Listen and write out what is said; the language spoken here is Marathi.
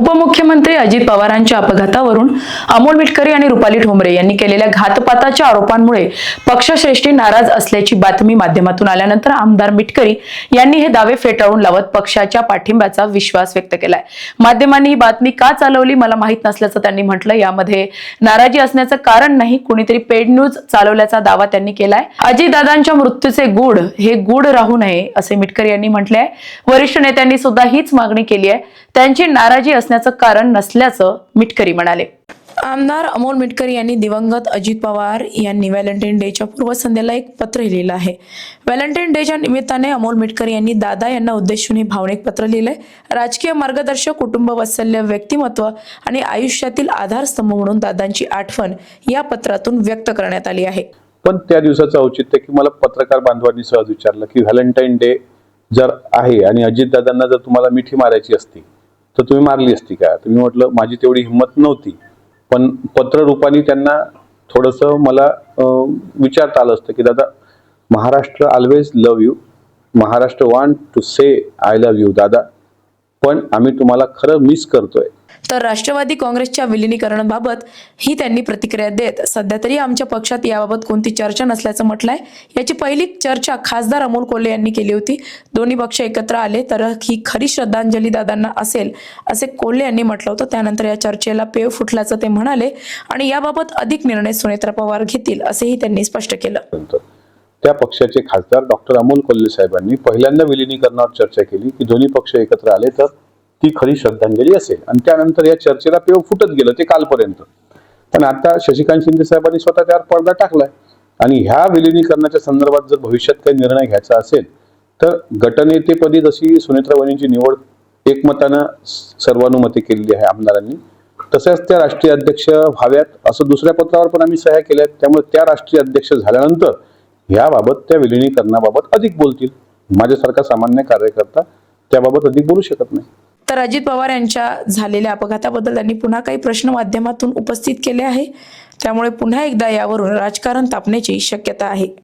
उपमुख्यमंत्री अजित पवारांच्या अपघातावरून अमोल मिटकरी आणि रुपाली ठोंबरे यांनी केलेल्या घातपाताच्या आरोपांमुळे पक्षश्रेष्ठी नाराज असल्याची बातमी माध्यमातून आल्यानंतर आमदार मिटकरी यांनी हे दावे फेटाळून लावत पक्षाच्या पाठिंब्याचा विश्वास व्यक्त केलाय. माध्यमांनी ही बातमी का चालवली मला माहीत नसल्याचं त्यांनी म्हटलं. यामध्ये नाराजी असण्याचं कारण नाही कुणीतरी पेड न्यूज चालवल्याचा दावा त्यांनी केलाय. अजितदादांच्या मृत्यूचे गूढ हे गूढ राहू नये असे मिटकरी यांनी म्हटलंय. वरिष्ठ नेत्यांनी सुद्धा हीच मागणी केली आहे. त्यांची नाराजी असण्याचं कारण नसल्याचं मिटकरी म्हणाले. आमदार अमोल मिटकरी यांनी दिवंगत अजित पवार यांनी व्हॅलेंटाईन डेच्या पूर्वसंध्येला एक पत्र लिहिलं आहे. व्हॅलेंटाईन डेच्या निमित्ताने अमोल मिटकरी यांनी दादा यांना उद्देशून हे भावनिक पत्र लिहिलंय. राजकीय मार्गदर्शक कुटुंब वात्सल्य व्यक्तिमत्व आणि आयुष्यातील आधारस्तंभ म्हणून दादांची आठवण या पत्रातून व्यक्त करण्यात आली आहे. पण त्या दिवसाचं औचित्य की मला पत्रकार बांधवांनी सहज विचारलं की व्हॅलेंटाईन डे जर आहे आणि अजितदादांना जर तुम्हाला मिठी मारायची असती तर तुम्ही मारली असती का? तुम्ही म्हटलं माझी तेवढी हिंमत नव्हती. पण पत्र रूपाने त्यांना थोडंसं मला विचारता आलं असतं की दादा Maharashtra always love you Maharashtra want to say I love you दादा. पण आम्ही तुम्हाला खरं मिस करतोय. तर राष्ट्रवादी काँग्रेसच्या विलिनीकरणाबाबत ही त्यांनी प्रतिक्रिया देत सध्या तरी आमच्या पक्षात याबाबत कोणती चर्चा नसल्याचं म्हटलंय. याची पहिली चर्चा खासदार अमोल कोल्हे यांनी केली होती. दोन्ही पक्ष एकत्र आले तर ही खरी श्रद्धांजली दादांना असेल असे कोल्हे यांनी म्हटलं होतं. त्यानंतर या चर्चेला पेव फुटल्याचं ते म्हणाले आणि याबाबत अधिक निर्णय सुनेत्रा पवार घेतील असेही त्यांनी स्पष्ट केलं. त्या पक्षाचे खासदार डॉक्टर अमोल कोल्हे साहेबांनी पहिल्यांदा विलिनीकरणावर चर्चा केली की दोन्ही पक्ष एकत्र आले तर ती खरी श्रद्धांजली असेल. आणि त्यानंतर या चर्चेला पेव फुटत गेलं ते कालपर्यंत. पण आता शशिकांत शिंदे साहेबांनी स्वतः त्यावर पडदा टाकलाय. आणि ह्या विलिनीकरणाच्या संदर्भात जर भविष्यात काही निर्णय घ्यायचा असेल तर गटनेतेपदी जशी सुनेत्रा वहिनींची निवड एकमतानं सर्वानुमती केलेली आहे आमदारांनी तसंच त्या राष्ट्रीय अध्यक्ष व्हाव्यात असं दुसऱ्या पत्रावर पण आम्ही सह्या केल्या त्यामुळे त्या राष्ट्रीय अध्यक्ष झाल्यानंतर ह्याबाबत त्या विलिनीकरणाबाबत अधिक बोलतील. माझ्यासारखा सामान्य कार्यकर्ता त्याबाबत अधिक बोलू शकत नाही. तर अजित पवार यांच्या झालेल्या अपघाताबद्दल त्यांनी पुन्हा काही प्रश्न माध्यमातून उपस्थित केले आहे. त्यामुळे पुन्हा एकदा यावरून राजकारण तापण्याची शक्यता आहे.